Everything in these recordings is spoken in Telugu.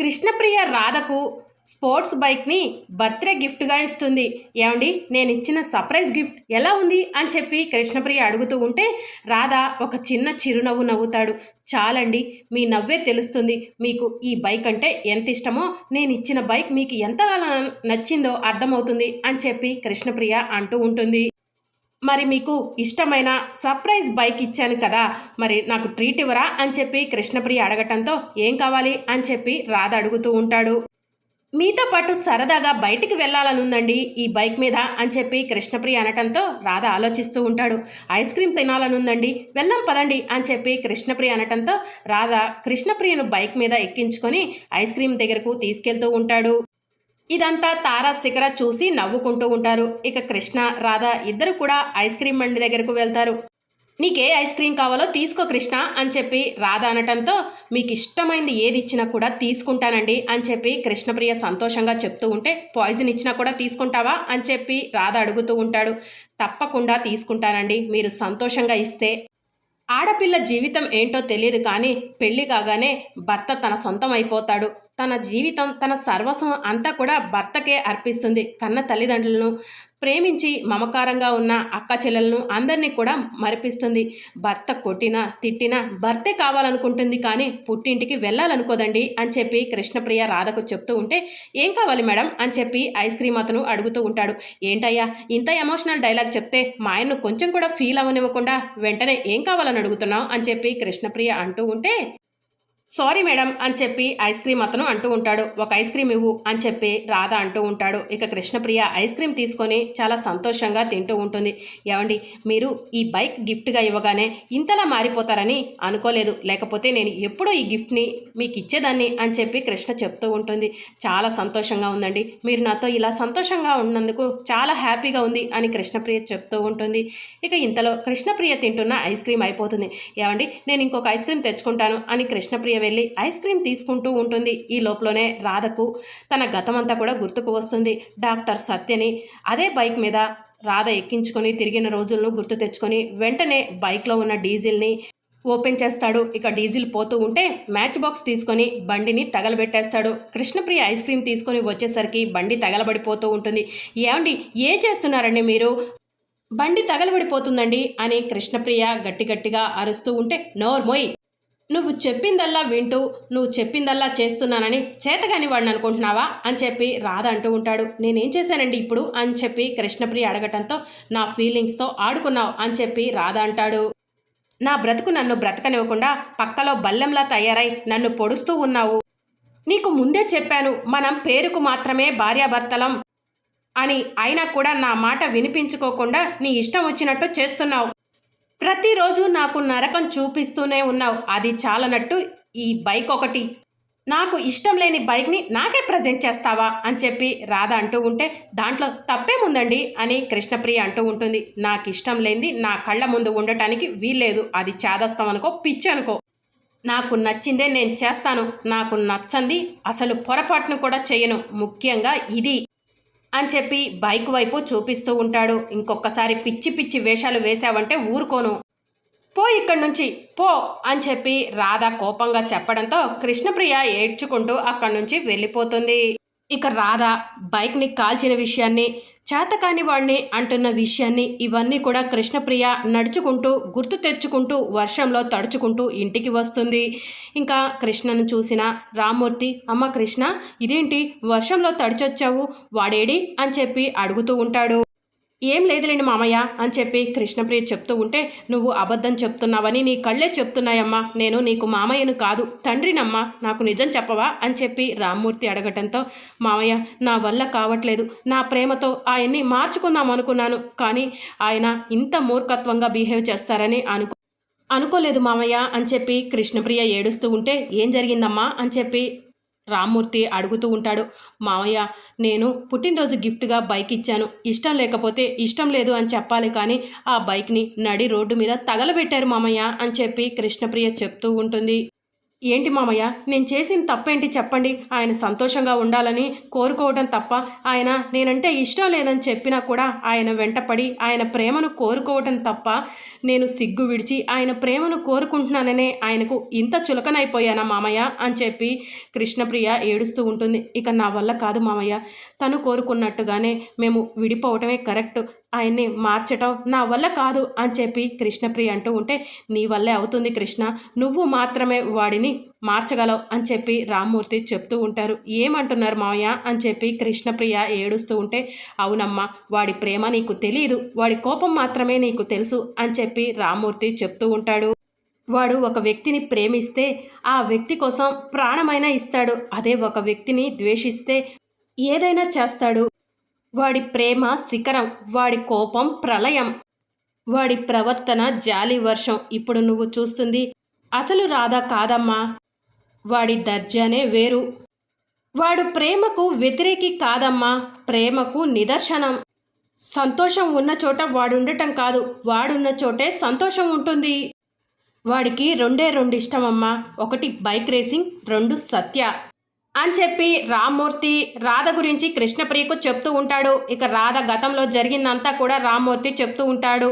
కృష్ణప్రియ రాధకు స్పోర్ట్స్ బైక్ని బర్త్డే గిఫ్ట్గా ఇస్తుంది. ఏమండి? నేను ఇచ్చిన సర్ప్రైజ్ గిఫ్ట్ ఎలా ఉంది? అని చెప్పి కృష్ణప్రియ అడుగుతూ ఉంటే రాధ ఒక చిన్న చిరునవ్వు నవ్వుతాడు. చాలండి మీ నవ్వే తెలుస్తుంది. మీకు ఈ బైక్ అంటే ఎంత ఇష్టమో నేను ఇచ్చిన బైక్ మీకు ఎంత నచ్చిందో అర్థమవుతుంది అని చెప్పి కృష్ణప్రియ అంటూ ఉంటుంది. మరి మీకు ఇష్టమైన సర్ప్రైజ్ బైక్ ఇచ్చాను కదా మరి నాకు ట్రీట్ ఇవ్వరా అని చెప్పి కృష్ణప్రియ అడగటంతో ఏం కావాలి అని చెప్పి రాధ అడుగుతూ ఉంటాడు. మీతో పాటు సరదాగా బయటికి వెళ్ళాలనుందండి ఈ బైక్ మీద అని చెప్పి కృష్ణప్రియ అనటంతో రాధ ఆలోచిస్తూ ఉంటాడు. ఐస్ క్రీమ్ తినాలనుందండి వెళ్దాం పదండి అని చెప్పి కృష్ణప్రియ అనటంతో రాధ కృష్ణప్రియను బైక్ మీద ఎక్కించుకొని ఐస్ క్రీమ్ దగ్గరకు తీసుకెళ్తూ ఉంటాడు. ఇదంతా తారా శిఖర చూసి నవ్వుకుంటూ ఉంటారు. ఇక కృష్ణ రాధ ఇద్దరు కూడా ఐస్ క్రీమ్ బండి దగ్గరకు వెళ్తారు. నీకే ఐస్ క్రీమ్ కావాలో తీసుకో కృష్ణ అని చెప్పి రాధ అనటంతో మీకు ఇష్టమైంది ఏది ఇచ్చినా కూడా తీసుకుంటానండి అని చెప్పి కృష్ణప్రియ సంతోషంగా చెప్తూ ఉంటే పాయిజన్ ఇచ్చినా కూడా తీసుకుంటావా? అని చెప్పి రాధ అడుగుతూ ఉంటాడు. తప్పకుండా తీసుకుంటానండి మీరు సంతోషంగా ఇస్తే. ఆడపిల్ల జీవితం ఏంటో తెలియదు కానీ పెళ్ళి కాగానే భర్త తన సొంతం అయిపోతాడు. తన జీవితం తన సర్వస్వం అంతా కూడా భర్తకే అర్పిస్తుంది. కన్న తల్లిదండ్రులను ప్రేమించి మమకారంగా ఉన్న అక్క చెల్లెలను అందరినీ కూడా మరిపిస్తుంది. భర్త కొట్టినా తిట్టినా భర్తే కావాలనుకుంటుంది కానీ పుట్టింటికి వెళ్ళాలనుకోదండి అని చెప్పి కృష్ణప్రియ రాధకు చెప్తూ ఉంటే ఏం కావాలి మేడం? అని చెప్పి ఐస్ క్రీమ్ అతను అడుగుతూ ఉంటాడు. ఏంటయ్యా? ఇంత ఎమోషనల్ డైలాగ్ చెప్తే మా ఆయన్ను కొంచెం కూడా ఫీల్ అవ్వనివ్వకుండా వెంటనే ఏం కావాలని అడుగుతున్నావు? అని చెప్పి కృష్ణప్రియ అంటూ ఉంటే సారీ మేడం అని చెప్పి ఐస్ క్రీమ్ అతను అంటూ ఉంటాడు. ఒక ఐస్ క్రీమ్ ఇవ్వు అని చెప్పి రాధ అంటూ ఉంటాడు. ఇక కృష్ణప్రియ ఐస్ క్రీమ్ తీసుకొని చాలా సంతోషంగా తింటూ ఉంటుంది. ఏమండి మీరు ఈ బైక్ గిఫ్ట్గా ఇవ్వగానే ఇంతలా మారిపోతారని అనుకోలేదు. లేకపోతే నేను ఎప్పుడూ ఈ గిఫ్ట్ని మీకు ఇచ్చేదాన్ని అని చెప్పి కృష్ణ చెప్తూ ఉంటుంది. చాలా సంతోషంగా ఉందండి. మీరు నాతో ఇలా సంతోషంగా ఉన్నందుకు చాలా హ్యాపీగా ఉంది అని కృష్ణప్రియ చెప్తూ ఉంటుంది. ఇక ఇంతలో కృష్ణప్రియ తింటున్న ఐస్ క్రీమ్ అయిపోతుంది. ఏమండి నేను ఇంకొక ఐస్ క్రీమ్ తెచ్చుకుంటాను అని కృష్ణప్రియ వెళ్ళి ఐస్ క్రీమ్ తీసుకుంటూ ఉంటుంది. ఈ లోపలనే రాధకు తన గతమంతా కూడా గుర్తుకు వస్తుంది. డాక్టర్ సత్యని అదే బైక్ మీద రాధ ఎక్కించుకొని తిరిగిన రోజులను గుర్తు తెచ్చుకొని వెంటనే బైక్లో ఉన్న డీజిల్ని ఓపెన్ చేస్తాడు. ఇక డీజిల్ పోతూ ఉంటే మ్యాచ్ బాక్స్ తీసుకొని బండిని తగలబెట్టేస్తాడు. కృష్ణప్రియ ఐస్ క్రీమ్ తీసుకొని వచ్చేసరికి బండి తగలబడిపోతూ ఉంటుంది. ఏమండి ఏం చేస్తున్నారండి మీరు? బండి తగలబడిపోతుందండి అని కృష్ణప్రియ గట్టి గట్టిగా అరుస్తూ ఉంటే నోర్మోయ్! నువ్వు చెప్పిందల్లా వింటూ నువ్వు చెప్పిందల్లా చేస్తున్నానని చేతగాని వాడిని అనుకుంటున్నావా? అని చెప్పి రాధ అంటూ ఉంటాడు. నేనేం చేశానండి ఇప్పుడు? అని చెప్పి కృష్ణప్రియ అడగటంతో నా ఫీలింగ్స్తో ఆడుకున్నావు అని చెప్పి రాధ అంటాడు. నా బ్రతుకు నన్ను బ్రతకనివ్వకుండా పక్కలో బల్లెంలా తయారై నన్ను పొడుస్తూ ఉన్నావు. నీకు ముందే చెప్పాను మనం పేరుకు మాత్రమే భార్యాభర్తలం అని. అయినా కూడా నా మాట వినిపించుకోకుండా నీ ఇష్టం వచ్చినట్టు చేస్తున్నావు. ప్రతిరోజు నాకు నరకం చూపిస్తూనే ఉన్నావు. అది చాలనట్టు ఈ బైక్ ఒకటి. నాకు ఇష్టం లేని బైక్ని నాకే ప్రజెంట్ చేస్తావా? అని చెప్పి రాధ అంటూ ఉంటే దాంట్లో తప్పేముందండి అని కృష్ణప్రియ అంటూ ఉంటుంది. నాకు ఇష్టం లేనిది నా కళ్ళ ముందు ఉండటానికి వీల్లేదు. అది చేదస్తాం అనుకో పిచ్చి అనుకో. నాకు నచ్చిందే నేను చేస్తాను. నాకు నచ్చంది అసలు పొరపాటును కూడా చేయను. ముఖ్యంగా ఇది. అని చెప్పి బైక్ వైపు చూపిస్తూ ఉంటాడు. ఇంకొకసారి పిచ్చి పిచ్చి వేషాలు వేశావంటే ఊరుకోను. పో ఇక్కడి నుంచి పో అని చెప్పి రాధ కోపంగా చెప్పడంతో కృష్ణప్రియ ఏడ్చుకుంటూ అక్కడి నుంచి వెళ్ళిపోతుంది. ఇక రాధ బైక్ని కాల్చిన విషయాన్ని చేతకాని వాడిని అంటున్న విషయాన్ని ఇవన్నీ కూడా కృష్ణప్రియ నడుచుకుంటూ గుర్తు తెచ్చుకుంటూ వర్షంలో తడుచుకుంటూ ఇంటికి వస్తుంది. ఇంకా కృష్ణను చూసిన రామ్మూర్తి అమ్మ కృష్ణ ఇదేంటి? వర్షంలో తడిచొచ్చావు? వాడేడి? అని చెప్పి అడుగుతూ ఉంటాడు. ఏం లేదులేండి మామయ్య అని చెప్పి కృష్ణప్రియ చెప్తూ ఉంటే నువ్వు అబద్ధం చెప్తున్నావని నీ కళ్ళే చెప్తున్నాయమ్మా. నేను నీకు మామయ్యను కాదు. తండ్రినమ్మా. నాకు నిజం చెప్పవా? అని చెప్పి రామ్మూర్తి అడగటంతో మామయ్య నా వల్ల కావట్లేదు. నా ప్రేమతో ఆయన్ని మార్చుకుందాం అనుకున్నాను. కానీ ఆయన ఇంత మూర్ఖత్వంగా బిహేవ్ చేస్తారని అనుకు అనుకోలేదు మామయ్య అని చెప్పి కృష్ణప్రియ ఏడుస్తూ ఉంటే ఏం జరిగిందమ్మా? అని చెప్పి రామ్మూర్తి అడుగుతూ ఉంటాడు మామయ్య నేను పుట్టినరోజు గిఫ్ట్గా బైక్ ఇచ్చాను. ఇష్టం లేకపోతే ఇష్టం లేదు అని చెప్పాలి కానీ ఆ బైక్ని నడి రోడ్డు మీద తగలబెట్టారు మామయ్య అని చెప్పి కృష్ణప్రియ చెప్తూ ఉంటుంది. ఏంటి మామయ్య నేను చేసిన తప్పేంటి చెప్పండి? ఆయన సంతోషంగా ఉండాలని కోరుకోవడం తప్ప ఆయన నేనంటే ఇష్టం లేదని చెప్పినా కూడా ఆయన వెంటపడి ఆయన ప్రేమను కోరుకోవటం తప్ప నేను సిగ్గు విడిచి ఆయన ప్రేమను కోరుకుంటున్నాననే ఆయనకు ఇంత చులకనైపోయానా మామయ్య అని చెప్పి కృష్ణప్రియ ఏడుస్తూ ఉంటుంది. ఇక నా వల్ల కాదు మామయ్య. తను కోరుకున్నట్టుగానే మేము విడిపోవటమే కరెక్ట్. ఆయన్ని మార్చటం నా వల్ల కాదు అని చెప్పి కృష్ణప్రియ అంటూ ఉంటే నీ వల్లే అవుతుంది కృష్ణ. నువ్వు మాత్రమే వాడిని మార్చగలవు అని చెప్పి రామ్మూర్తి చెప్తూ ఉంటారు. ఏమంటున్నారు మావయ్య? అని చెప్పి కృష్ణప్రియ ఏడుస్తూ ఉంటే అవునమ్మా వాడి ప్రేమ నీకు తెలియదు వాడి కోపం మాత్రమే నీకు తెలుసు అని చెప్పి రామ్మూర్తి చెప్తూ ఉంటాడు. వాడు ఒక వ్యక్తిని ప్రేమిస్తే ఆ వ్యక్తి కోసం ప్రాణమైనా ఇస్తాడు. అదే ఒక వ్యక్తిని ద్వేషిస్తే ఏదైనా చేస్తాడు. వాడి ప్రేమ శిఖరం వాడి కోపం ప్రళయం వాడి ప్రవర్తన జాలి వర్షం ఇప్పుడు నువ్వు చూస్తుంది. అసలు రాధా కాదమ్మా. వాడి దర్జానే వేరు. వాడు ప్రేమకు వ్యతిరేకి కాదమ్మా. ప్రేమకు నిదర్శనం. సంతోషం ఉన్న చోట వాడుండటం కాదు. వాడున్న చోటే సంతోషం ఉంటుంది. వాడికి రెండే రెండు ఇష్టమమ్మా ఒకటి బైక్ రేసింగ్ రెండు సత్య. అని చెప్పి రామ్మూర్తి రాధ గురించి కృష్ణప్రియకు చెప్తూ ఉంటాడు. ఇక రాధ గతంలో జరిగిందంతా కూడా రామ్మూర్తి చెప్తూ ఉంటాడు.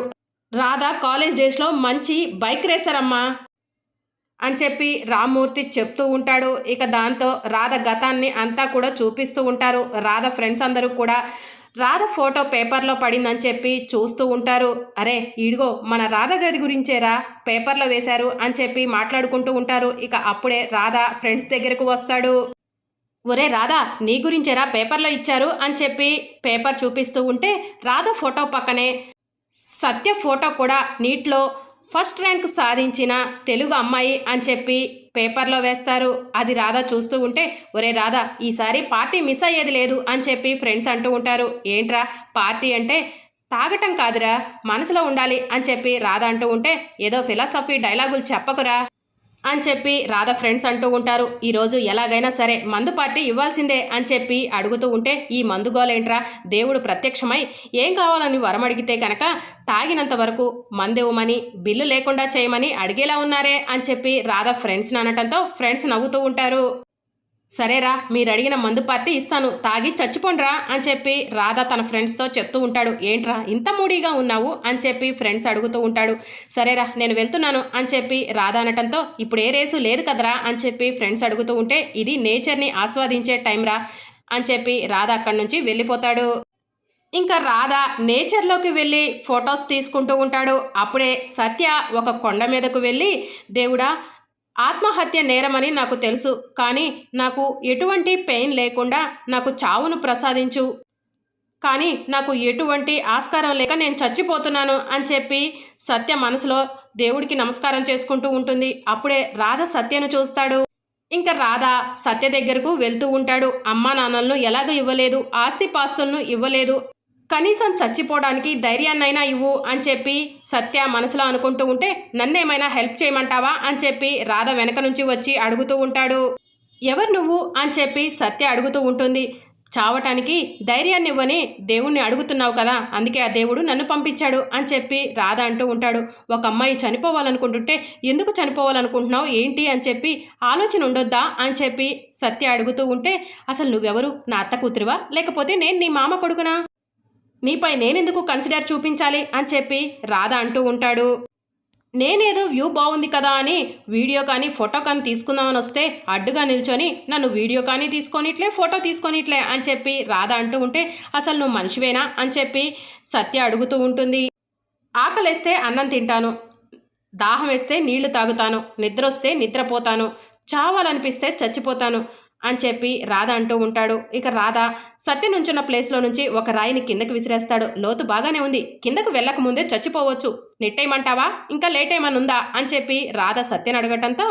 రాధ కాలేజ్ డేస్లో మంచి బైక్ రేసర్ అమ్మా అని చెప్పి రామ్మూర్తి చెప్తూ ఉంటాడు. ఇక దాంతో రాధ గతాన్ని అంతా కూడా చూపిస్తూ ఉంటారు. రాధ ఫ్రెండ్స్ అందరూ కూడా రాధ ఫోటో పేపర్లో పడిందని చెప్పి చూస్తూ ఉంటారు. అరే ఇడిగో మన రాధ గడి గురించేరా పేపర్లో వేశారు అని చెప్పి మాట్లాడుకుంటూ ఉంటారు. ఇక అప్పుడే రాధ ఫ్రెండ్స్ దగ్గరకు వస్తాడు. ఒరే రాధా నీ గురించేరా పేపర్లో ఇచ్చారు అని చెప్పి పేపర్ చూపిస్తూ ఉంటే రాధ ఫోటో పక్కనే సత్య ఫోటో కూడా నీట్లో ఫస్ట్ ర్యాంక్ సాధించిన తెలుగు అమ్మాయి అని చెప్పి పేపర్లో వేస్తారు. అది రాధా చూస్తూ ఉంటే ఒరే రాధా ఈసారి పార్టీ మిస్ అయ్యేది లేదు అని చెప్పి ఫ్రెండ్స్ అంటూ ఉంటారు. ఏంట్రా పార్టీ అంటే తాగటం కాదురా మనసులో ఉండాలి అని చెప్పి రాధ అంటూ ఉంటే ఏదో ఫిలాసఫీ డైలాగులు చెప్పకురా. అని చెప్పి రాధ ఫ్రెండ్స్ అంటూ ఉంటారు. ఈరోజు ఎలాగైనా సరే మందు పార్టీ ఇవ్వాల్సిందే అని చెప్పి అడుగుతూ ఉంటే ఈ మందు గోలేంట్రా? దేవుడు ప్రత్యక్షమై ఏం కావాలని వరం అడిగితే కనుక తాగినంత వరకు మందివ్వమని బిల్లు లేకుండా చేయమని అడిగేలా ఉన్నారే అని చెప్పి రాధ ఫ్రెండ్స్ని అనటంతో ఫ్రెండ్స్ నవ్వుతూ ఉంటారు. సరేరా మీరు అడిగిన మందు పార్టీ ఇస్తాను. తాగి చచ్చిపోండ్రా అని చెప్పి రాధా తన ఫ్రెండ్స్తో చెప్తూ ఉంటాడు. ఏంట్రా ఇంత మూడీగా ఉన్నావు అని చెప్పి ఫ్రెండ్స్ అడుగుతూ ఉంటాడు. సరేరా నేను వెళ్తున్నాను అని చెప్పి రాధా అనటంతో ఇప్పుడు ఏ రేసు లేదు కదరా అని చెప్పి ఫ్రెండ్స్ అడుగుతూ ఉంటే ఇది నేచర్ని ఆస్వాదించే టైం రా అని చెప్పి రాధా అక్కడి నుంచి వెళ్ళిపోతాడు. ఇంకా రాధ నేచర్లోకి వెళ్ళి ఫొటోస్ తీసుకుంటూ ఉంటాడు. అప్పుడే సత్య ఒక కొండ మీదకు వెళ్ళి దేవుడా ఆత్మహత్య నేరమని నాకు తెలుసు కానీ నాకు ఎటువంటి పెయిన్ లేకుండా నాకు చావును ప్రసాదించు. కానీ నాకు ఎటువంటి ఆస్కారం లేక నేను చచ్చిపోతున్నాను అని చెప్పి సత్య మనసులో దేవుడికి నమస్కారం చేసుకుంటూ ఉంటుంది. అప్పుడే రాధ సత్యను చూస్తాడు. ఇంకా రాధ సత్య దగ్గరకు వెళ్తూ ఉంటాడు. అమ్మా నాన్నలను ఎలాగ ఇవ్వలేదు. ఆస్తి పాస్తులను ఇవ్వలేదు. కనీసం చచ్చిపోవడానికి ధైర్యాన్నైనా ఇవ్వు అని చెప్పి సత్య మనసులో అనుకుంటూ ఉంటే నన్నేమైనా హెల్ప్ చేయమంటావా అని చెప్పి రాధ వెనక నుంచి వచ్చి అడుగుతూ ఉంటాడు. ఎవరు నువ్వు అని చెప్పి సత్య అడుగుతూ ఉంటుంది. చావటానికి ధైర్యాన్ని ఇవ్వని దేవుణ్ణి అడుగుతున్నావు కదా అందుకే ఆ దేవుడు నన్ను పంపించాడు అని చెప్పి రాధ అంటూ ఉంటాడు. ఒక అమ్మాయి చనిపోవాలనుకుంటుంటే ఎందుకు చనిపోవాలనుకుంటున్నావు ఏంటి అని చెప్పి ఆలోచన ఉండొద్దా అని చెప్పి సత్య అడుగుతూ ఉంటే అసలు నువ్వెవరు? నా అత్త కూతురువా? లేకపోతే నేను నీ మామ కొడుకునా? నీపై నేనెందుకు కన్సిడర్ చూపించాలి అని చెప్పి రాధ అంటూ ఉంటాడు. నేనేదో వ్యూ బాగుంది కదా అని వీడియో కానీ ఫోటో కానీ తీసుకుందామని వస్తే అడ్డుగా నిల్చొని నన్ను వీడియో కానీ తీసుకొనిట్లే ఫోటో తీసుకొనిట్లే అని చెప్పి రాధ అంటూ ఉంటే అసలు నువ్వు మనిషివేనా అని చెప్పి సత్య అడుగుతూ ఉంటుంది. ఆకలేస్తే అన్నం తింటాను దాహం వేస్తే నీళ్ళు తాగుతాను నిద్ర వస్తే నిద్రపోతాను చావాలనిపిస్తే చచ్చిపోతాను అని చెప్పి రాధ అంటూ ఉంటాడు. ఇక రాధ సత్య నుంచున్న ప్లేస్లో నుంచి ఒక రాయిని కిందకి విసిరేస్తాడు. లోతు బాగానే ఉంది. కిందకు వెళ్ళక ముందే చచ్చిపోవచ్చు. నెట్టేయమంటావా? ఇంకా లేట్ ఏమనుందా? ఉందా అని చెప్పి రాధ సత్యని అడగటంతో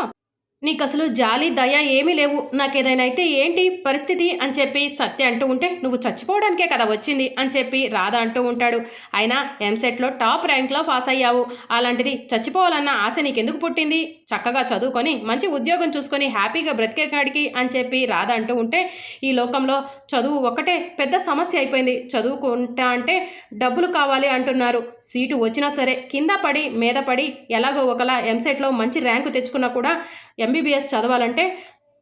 నీకు అసలు జాలి దయ ఏమీ లేవు. నాకేదైనా అయితే ఏంటి పరిస్థితి అని చెప్పి సత్య అంటూ ఉంటే నువ్వు చచ్చిపోవడానికే కదా వచ్చింది అని చెప్పి రాధ అంటూ ఉంటాడు. అయినా ఎంసెట్లో టాప్ ర్యాంక్లో పాస్ అయ్యావు. అలాంటిది చచ్చిపోవాలన్న ఆశ నీకెందుకు పుట్టింది? చక్కగా చదువుకొని మంచి ఉద్యోగం చూసుకొని హ్యాపీగా బ్రతికే కాడికి అని చెప్పి రాధ అంటూ ఉంటే ఈ లోకంలో చదువు ఒక్కటే పెద్ద సమస్య అయిపోయింది. చదువుకుంటా అంటే డబ్బులు కావాలి అంటున్నారు. సీటు వచ్చినా సరే కింద పడి మీద పడి ఎలాగో ఒకలా ఎంసెట్లో మంచి ర్యాంకు తెచ్చుకున్నా కూడా ఎంబీబీఎస్ చదవాలంటే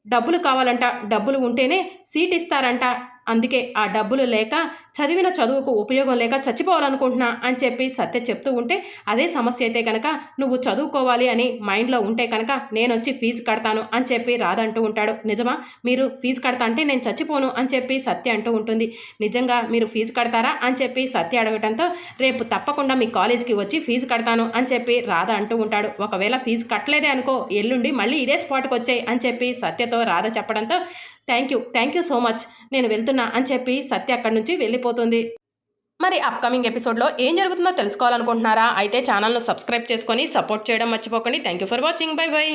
డబ్బులు కావాలంట డబ్బులు ఉంటేనే సీట్ ఇస్తారంట. అందుకే ఆ డబ్బులు లేక చదివిన చదువుకు ఉపయోగం లేక చచ్చిపోవాలనుకుంటున్నా అని చెప్పి సత్య చెప్తూ ఉంటే అదే సమస్య అయితే కనుక నువ్వు చదువుకోవాలి అని మైండ్లో ఉంటే కనుక నేను వచ్చి ఫీజు కడతాను అని చెప్పి రాధ అంటూ ఉంటాడు. నిజమా? మీరు ఫీజు కడతా అంటే నేను చచ్చిపోను అని చెప్పి సత్య అంటూ ఉంటుంది. నిజంగా మీరు ఫీజు కడతారా అని చెప్పి సత్య అడగటంతో రేపు తప్పకుండా మీ కాలేజ్కి వచ్చి ఫీజు కడతాను అని చెప్పి రాధ అంటూ ఉంటాడు. ఒకవేళ ఫీజు కట్టలేదే అనుకో ఎల్లుండి మళ్ళీ ఇదే స్పాట్కి వచ్చాయి అని చెప్పి సత్యతో రాధ చెప్పడంతో thank you thank you so much. నేను వెళ్తున్నా అని చెప్పి సత్య అక్కడి నుంచి వెళ్ళిపోతుంది. మరి అప్కమింగ్ ఎపిసోడ్లో ఏం జరుగుతుందో తెలుసుకోవాలనుకుంటున్నారా? అయితే ఛానల్ను సబ్స్క్రైబ్ చేసుకొని సపోర్ట్ చేయడం మర్చిపోకండి. Thank you for watching bye bye